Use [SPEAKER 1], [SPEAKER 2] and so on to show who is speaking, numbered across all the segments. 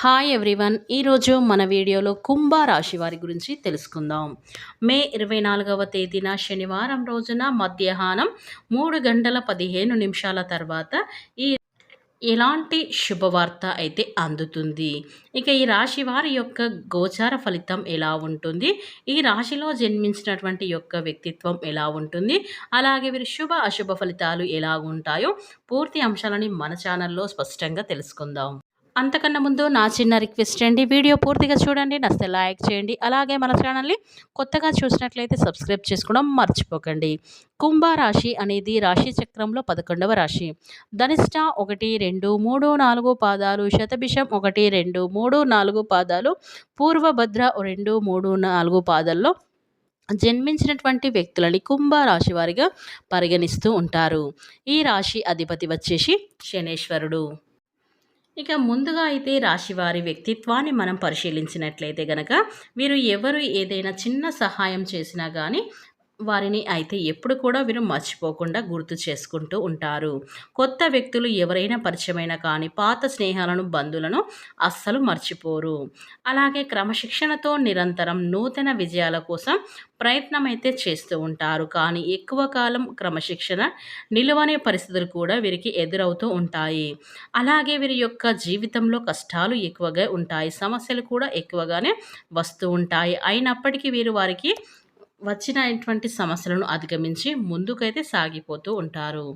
[SPEAKER 1] Hi everyone ఈరోజు మన వీడియోలో కుంభ రాశి వారి గురించి తెలుసుకుందాం. మే ఇరవై నాలుగవ తేదీన శనివారం రోజున మధ్యాహ్నం మూడు గంటల పదిహేను నిమిషాల తర్వాత ఈ ఎలాంటి శుభవార్త అయితే అందుతుంది? ఇక ఈ రాశి వారి యొక్క గోచార ఫలితం ఎలా ఉంటుంది? ఈ రాశిలో జన్మించినటువంటి యొక్క వ్యక్తిత్వం ఎలా ఉంటుంది? అలాగే వీరి శుభ అశుభ ఫలితాలు ఎలా ఉంటాయో పూర్తి అంశాలని మన ఛానల్లో స్పష్టంగా తెలుసుకుందాం. అంతకన్నా ముందు నా చిన్న రిక్వెస్ట్ అండి. వీడియో పూర్తిగా చూడండి నస్తే లైక్ చేయండి. అలాగే మన ఛానల్ని కొత్తగా చూసినట్లయితే సబ్స్క్రైబ్ చేసుకోవడం మర్చిపోకండి. కుంభరాశి అనేది రాశి చక్రంలో పదకొండవ రాశి. ధనిష్ట ఒకటి రెండు మూడు నాలుగు పాదాలు శతభిషం ఒకటి రెండు మూడు నాలుగు పాదాలు పూర్వభద్ర రెండు మూడు నాలుగు పాదాల్లో జన్మించినటువంటి వ్యక్తులని కుంభరాశి వారిగా పరిగణిస్తూ ఉంటారు. ఈ రాశి అధిపతి వచ్చేసి శనేశ్వరుడు. ఇక ముందుగా అయితే రాశివారి వ్యక్తిత్వాన్ని మనం పరిశీలించినట్లయితే గనక వీరు ఎవరు ఏదైనా చిన్న సహాయం చేసినా కానీ వారిని అయితే ఎప్పుడు కూడా వీరు మర్చిపోకుండా గుర్తు చేసుకుంటూ ఉంటారు. కొత్త వ్యక్తులు ఎవరైనా పరిచయమైన కానీ పాత స్నేహాలను బంధువులను అస్సలు మర్చిపోరు. అలాగే క్రమశిక్షణతో నిరంతరం నూతన విజయాల కోసం ప్రయత్నం అయితే చేస్తూ ఉంటారు. కానీ ఎక్కువ కాలం క్రమశిక్షణ నిలువనే పరిస్థితులు కూడా వీరికి ఎదురవుతూ ఉంటాయి. అలాగే వీరి యొక్క జీవితంలో కష్టాలు ఎక్కువగా ఉంటాయి. సమస్యలు కూడా ఎక్కువగానే వస్తూ ఉంటాయి. అయినప్పటికీ వీరు వారికి వచ్చినటువంటి సమస్యలను అధిగమించి ముందుకైతే సాగిపోతూ ఉంటారు.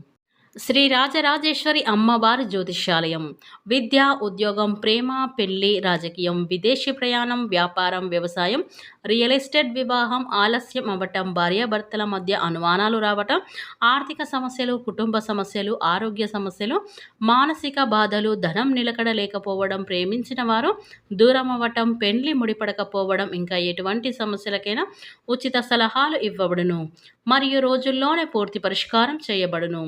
[SPEAKER 1] శ్రీ రాజరాజేశ్వరి అమ్మవారి జ్యోతిష్యాలయం. విద్య ఉద్యోగం ప్రేమ పెళ్ళి రాజకీయం విదేశీ ప్రయాణం వ్యాపారం వ్యవసాయం రియల్ ఎస్టేట్ వివాహం ఆలస్యం అవ్వటం భార్యాభర్తల మధ్య అనుమానాలు రావటం ఆర్థిక సమస్యలు కుటుంబ సమస్యలు ఆరోగ్య సమస్యలు మానసిక బాధలు ధనం నిలకడ లేకపోవడం ప్రేమించిన వారు దూరం అవ్వటం పెండ్లి ముడిపడకపోవడం ఇంకా ఎటువంటి సమస్యలకైనా ఉచిత సలహాలు ఇవ్వబడును. మరియు రోజుల్లోనే పూర్తి పరిష్కారం చేయబడును.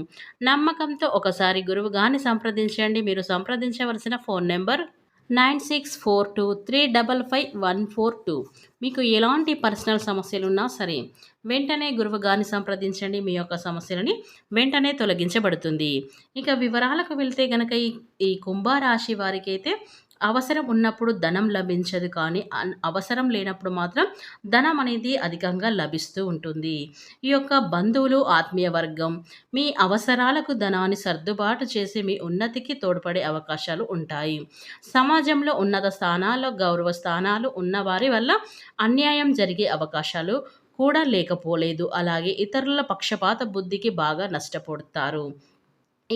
[SPEAKER 1] నమ్మకంతో ఒకసారి గురువుగాని సంప్రదించండి. మీరు సంప్రదించవలసిన phone number nine six four two three double five one four two. మీకు ఎలాంటి పర్సనల్ సమస్యలు ఉన్నా సరే వెంటనే గురువు గారిని సంప్రదించండి. మీ యొక్క సమస్యలని వెంటనే తొలగించబడుతుంది. ఇక వివరాలకు వెళ్తే గనక ఈ ఈ కుంభరాశి వారికైతే అవసరం ఉన్నప్పుడు ధనం లభించదు కానీ అవసరం లేనప్పుడు మాత్రం ధనం అనేది అధికంగా లభిస్తూ ఉంటుంది. ఈ యొక్క బంధువులు ఆత్మీయ వర్గం మీ అవసరాలకు ధనాన్ని సర్దుబాటు చేసి మీ ఉన్నతికి తోడ్పడే అవకాశాలు ఉంటాయి. సమాజంలో ఉన్నత స్థానాల్లో గౌరవ స్థానాలు ఉన్నవారి వల్ల అన్యాయం జరిగే అవకాశాలు కూడా లేకపోలేదు. అలాగే ఇతరుల పక్షపాత బుద్ధికి బాగా నష్టపోతారు.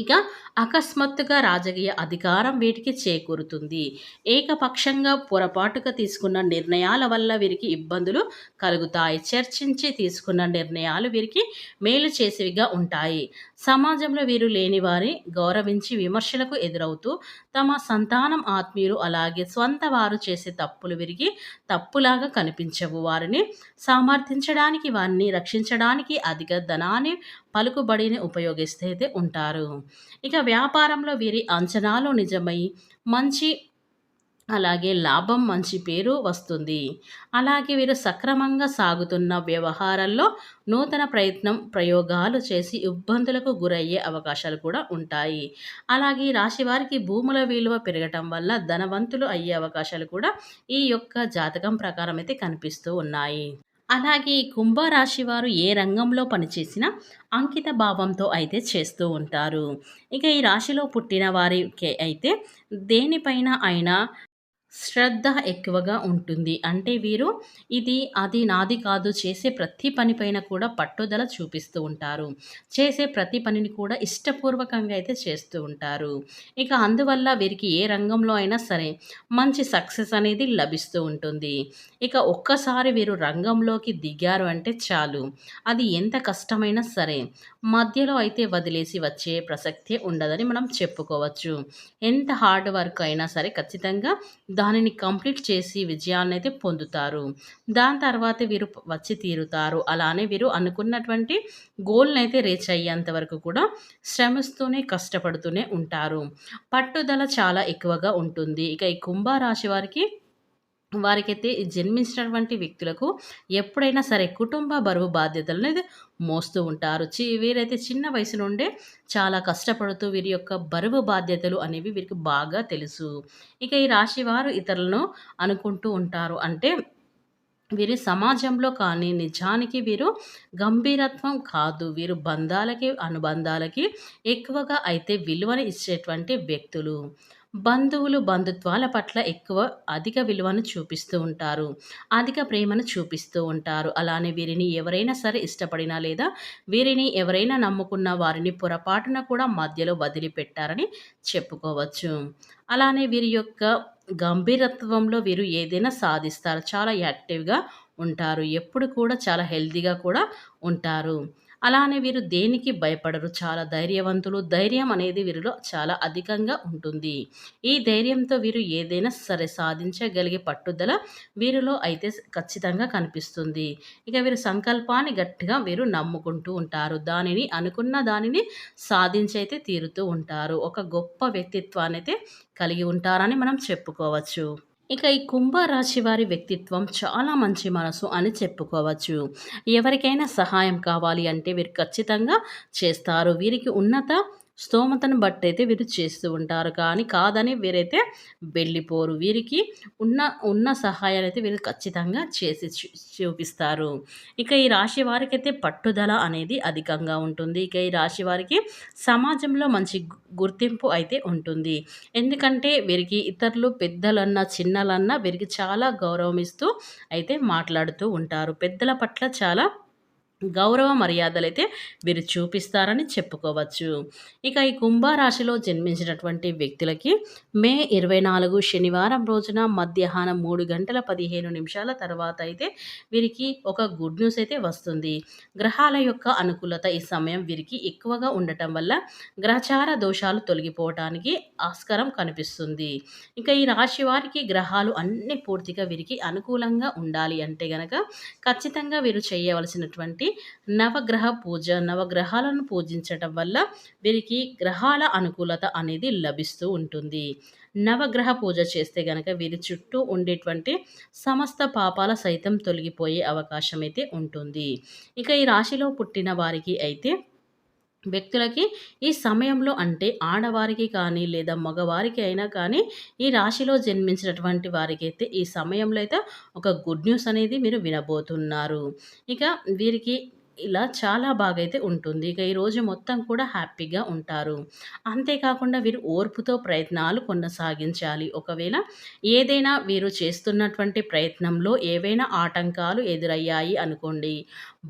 [SPEAKER 1] ఇక అకస్మాత్తుగా రాజకీయ అధికారం వీటికి చేకూరుతుంది. ఏకపక్షంగా పొరపాటుగా తీసుకున్న నిర్ణయాల వల్ల వీరికి ఇబ్బందులు కలుగుతాయి. చర్చించి తీసుకున్న నిర్ణయాలు వీరికి మేలు చేసేవిగా ఉంటాయి. సమాజంలో వీరు లేని వారి గౌరవించి విమర్శలకు ఎదురవుతూ తమ సంతానం ఆత్మీయులు అలాగే స్వంత వారు చేసే తప్పులు వీరికి తప్పులాగా కనిపించవు. వారిని సమర్థించడానికి వారిని రక్షించడానికి అధిక ధనాన్ని పలుకుబడిని ఉపయోగిస్తే ఉంటారు. ఇక వ్యాపారంలో వీరి అంచనాలు నిజమై మంచి అలాగే లాభం మంచి పేరు వస్తుంది. అలాగే వీరు సక్రమంగా సాగుతున్న వ్యవహారాల్లో నూతన ప్రయత్నం ప్రయోగాలు చేసి ఇబ్బందులకు గురయ్యే అవకాశాలు కూడా ఉంటాయి. అలాగే రాశి వారికి భూముల విలువ పెరగటం వల్ల ధనవంతులు అయ్యే అవకాశాలు కూడా ఈ యొక్క జాతకం ప్రకారం అయితే కనిపిస్తూ ఉన్నాయి. అలాగే కుంభరాశి వారు ఏ రంగంలో పనిచేసినా అంకిత భావంతో అయితే చేస్తూ ఉంటారు. ఇక ఈ రాశిలో పుట్టిన వారికి అయితే దేనిపైన అయినా శ్రద్ధ ఎక్కువగా ఉంటుంది. అంటే వీరు ఇది అది నాది కాదు చేసే ప్రతి పనిపైన కూడా పట్టుదల చూపిస్తూ ఉంటారు. చేసే ప్రతి పనిని కూడా ఇష్టపూర్వకంగా అయితే చేస్తూ ఉంటారు. ఇక అందువల్ల వీరికి ఏ రంగంలో అయినా సరే మంచి సక్సెస్ అనేది లభిస్తూ ఉంటుంది. ఇక ఒక్కసారి వీరు రంగంలోకి దిగారు అంటే చాలు. అది ఎంత కష్టమైనా సరే మధ్యలో అయితే వదిలేసి వచ్చే ప్రసక్తే ఉండదని మనం చెప్పుకోవచ్చు. ఎంత హార్డ్ వర్క్ అయినా సరే ఖచ్చితంగా దానిని కంప్లీట్ చేసి విజయాన్ని అయితే పొందుతారు. దాని తర్వాత వీరు వచ్చి తీరుతారు. అలానే వీరు అనుకున్నటువంటి గోల్ని అయితే రీచ్ అయ్యేంత వరకు కూడా శ్రమిస్తూనే కష్టపడుతూనే ఉంటారు. పట్టుదల చాలా ఎక్కువగా ఉంటుంది. ఇక ఈ కుంభరాశి వారికి వారికైతే జన్మించినటువంటి వ్యక్తులకు ఎప్పుడైనా సరే కుటుంబ బరువు బాధ్యతలను అనేది మోస్తూ ఉంటారు. చి వీరైతే చిన్న వయసు నుండే చాలా కష్టపడుతూ వీరి యొక్క బరువు బాధ్యతలు అనేవి వీరికి బాగా తెలుసు. ఇక ఈ రాశి వారు ఇతరులను అనుకుంటూ ఉంటారు. అంటే వీరి సమాజంలో కానీ నిజానికి వీరు గంభీరత్వం కాదు. వీరు బంధాలకి అనుబంధాలకి ఎక్కువగా అయితే విలువను ఇచ్చేటువంటి వ్యక్తులు. బంధువులు బంధుత్వాల పట్ల ఎక్కువ అధిక విలువను చూపిస్తూ ఉంటారు. అధిక ప్రేమను చూపిస్తూ ఉంటారు. అలానే వీరిని ఎవరైనా సరే ఇష్టపడినా లేదా వీరిని ఎవరైనా నమ్ముకున్న వారిని పొరపాటున కూడా మధ్యలో వదిలిపెట్టారని చెప్పుకోవచ్చు. అలానే వీరి యొక్క గంభీరత్వంలో వీరు ఏదైనా సాధిస్తారు. చాలా యాక్టివ్గా ఉంటారు. ఎప్పుడు కూడా చాలా హెల్తీగా కూడా ఉంటారు. అలానే వీరు దేనికి భయపడరు? చాలా ధైర్యవంతులు. ధైర్యం అనేది వీరిలో చాలా అధికంగా ఉంటుంది. ఈ ధైర్యంతో వీరు ఏదైనా సరే సాధించగలిగే పట్టుదల వీరిలో అయితే ఖచ్చితంగా కనిపిస్తుంది. ఇక వీరు సంకల్పాన్ని గట్టిగా వీరు నమ్ముకుంటూ ఉంటారు. దానిని అనుకున్న దానిని సాధించైతే తీరుతూ ఉంటారు. ఒక గొప్ప వ్యక్తిత్వాన్ని అయితే కలిగి ఉంటారని మనం చెప్పుకోవచ్చు. ఇక ఈ కుంభరాశి వారి వ్యక్తిత్వం చాలా మంచి మనసు అని చెప్పుకోవచ్చు. ఎవరికైనా సహాయం కావాలి అంటే వీరు ఖచ్చితంగా చేస్తారు. వీరికి ఉన్నత స్తోమతను బట్టి అయితే వీరు చేస్తూ ఉంటారు. కానీ కాదని వీరైతే వెళ్ళిపోరు. వీరికి ఉన్న ఉన్న సహాయాలు అయితే వీరు ఖచ్చితంగా చేసి చూపిస్తారు. ఇక ఈ రాశి వారికి అయితే పట్టుదల అనేది అధికంగా ఉంటుంది. ఇక ఈ రాశి వారికి సమాజంలో మంచి గుర్తింపు అయితే ఉంటుంది. ఎందుకంటే వీరికి ఇతరులు పెద్దలన్నా చిన్నలన్నా వీరికి చాలా గౌరవం ఇస్తూ అయితే మాట్లాడుతూ ఉంటారు. పెద్దల పట్ల చాలా గౌరవ మర్యాదలైతే వీరు చూపిస్తారని చెప్పుకోవచ్చు. ఇక ఈ కుంభరాశిలో జన్మించినటువంటి వ్యక్తులకి మే ఇరవై నాలుగు శనివారం రోజున మధ్యాహ్నం మూడు గంటల పదిహేను నిమిషాల తర్వాత అయితే వీరికి ఒక గుడ్ న్యూస్ అయితే వస్తుంది. గ్రహాల యొక్క అనుకూలత ఈ సమయం వీరికి ఎక్కువగా ఉండటం వల్ల గ్రహచార దోషాలు తొలగిపోవటానికి ఆస్కారం కనిపిస్తుంది. ఇంకా ఈ రాశి వారికి గ్రహాలు అన్ని పూర్తిగా వీరికి అనుకూలంగా ఉండాలి అంటే గనక ఖచ్చితంగా వీరు చేయవలసినటువంటి వీరికి నవగ్రహ పూజ నవగ్రహాలను పూజించటం వల్ల వీరికి గ్రహాల అనుకూలత అనేది లభిస్తూ ఉంటుంది. నవగ్రహ పూజ చేస్తే గనక వీరి చుట్టూ ఉండేటువంటి సమస్త పాపాల సైతం తొలగిపోయే అవకాశం అయితే ఉంటుంది. ఇక ఈ రాశిలో పుట్టిన వారికి అయితే వ్యక్తులకి ఈ సమయంలో అంటే ఆడవారికి కానీ లేదా మగవారికి అయినా కానీ ఈ రాశిలో జన్మించినటువంటి వారికి అయితే ఈ సమయంలో అయితే ఒక గుడ్ న్యూస్ అనేది మీరు వినబోతున్నారు. ఇక వీరికి ఇలా చాలా బాగా అయితే ఉంటుంది. ఇక ఈరోజు మొత్తం కూడా హ్యాపీగా ఉంటారు. అంతేకాకుండా వీరు ఓర్పుతో ప్రయత్నాలు కొనసాగించాలి. ఒకవేళ ఏదైనా వీరు చేస్తున్నటువంటి ప్రయత్నంలో ఏవైనా ఆటంకాలు ఎదురయ్యాయి అనుకోండి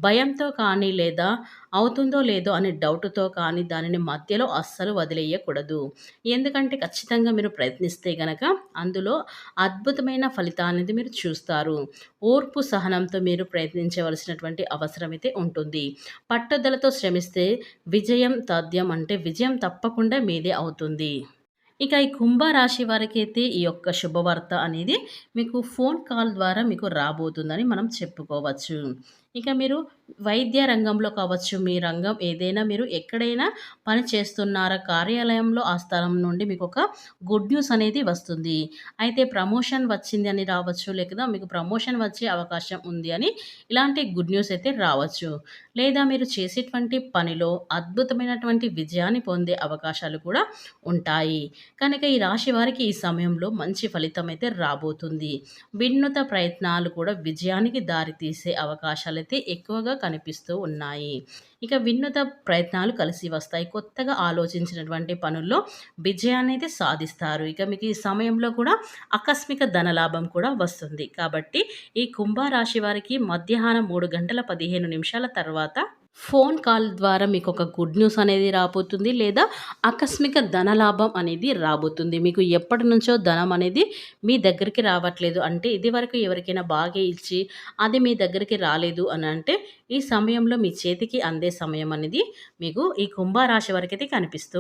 [SPEAKER 1] భయంతో కానీ లేదా అవుతుందో లేదో అనే డౌట్తో కానీ దానిని మధ్యలో అస్సలు వదిలేయకూడదు. ఎందుకంటే ఖచ్చితంగా మీరు ప్రయత్నిస్తే గనక అందులో అద్భుతమైన ఫలితాన్ని మీరు చూస్తారు. ఓర్పు సహనంతో మీరు ప్రయత్నించవలసినటువంటి అవసరం అయితే ఉంటుంది. పట్టుదలతో శ్రమిస్తే విజయం తథ్యం అంటే విజయం తప్పకుండా మీదే అవుతుంది. ఇక ఈ కుంభరాశి వారికి అయితే ఈ యొక్క శుభవార్త అనేది మీకు ఫోన్ కాల్ ద్వారా మీకు రాబోతుందని మనం చెప్పుకోవచ్చు. ఇక మీరు వైద్య రంగంలో కావచ్చు మీ రంగం ఏదైనా మీరు ఎక్కడైనా పని చేస్తున్నారా కార్యాలయంలో ఆ స్థలం నుండి మీకు ఒక గుడ్ న్యూస్ అనేది వస్తుంది. అయితే ప్రమోషన్ వచ్చింది అని రావచ్చు లేదా మీకు ప్రమోషన్ వచ్చే అవకాశం ఉంది అని ఇలాంటి గుడ్ న్యూస్ అయితే రావచ్చు. లేదా మీరు చేసేటువంటి పనిలో అద్భుతమైనటువంటి విజయాన్ని పొందే అవకాశాలు కూడా ఉంటాయి. కనుక ఈ రాశి వారికి ఈ సమయంలో మంచి ఫలితం అయితే రాబోతుంది. వినూత ప్రయత్నాలు కూడా విజయానికి దారితీసే అవకాశాలు అయితే ఎక్కువగా కనిపిస్తూ ఉన్నాయి. ఇక వినూత ప్రయత్నాలు కలిసి వస్తాయి. కొత్తగా ఆలోచించినటువంటి పనుల్లో విజయాన్ని అయితే సాధిస్తారు. ఇక మీకు ఈ సమయంలో కూడా ఆకస్మిక ధనలాభం కూడా వస్తుంది. కాబట్టి ఈ కుంభరాశి వారికి మధ్యాహ్నం మూడు గంటల పదిహేను నిమిషాల తర్వాత ఫోన్ కాల్ ద్వారా మీకు ఒక గుడ్ న్యూస్ అనేది రాబోతుంది లేదా ఆకస్మిక ధనలాభం అనేది రాబోతుంది. మీకు ఎప్పటి నుంచో ధనం అనేది మీ దగ్గరికి రావట్లేదు. అంటే ఇది వరకు ఎవరికైనా బాగా ఇచ్చి అది మీ దగ్గరికి రాలేదు అని అంటే ఈ సమయంలో మీ చేతికి అందే సమయం అనేది మీకు ఈ కుంభరాశి వరకు కనిపిస్తుంది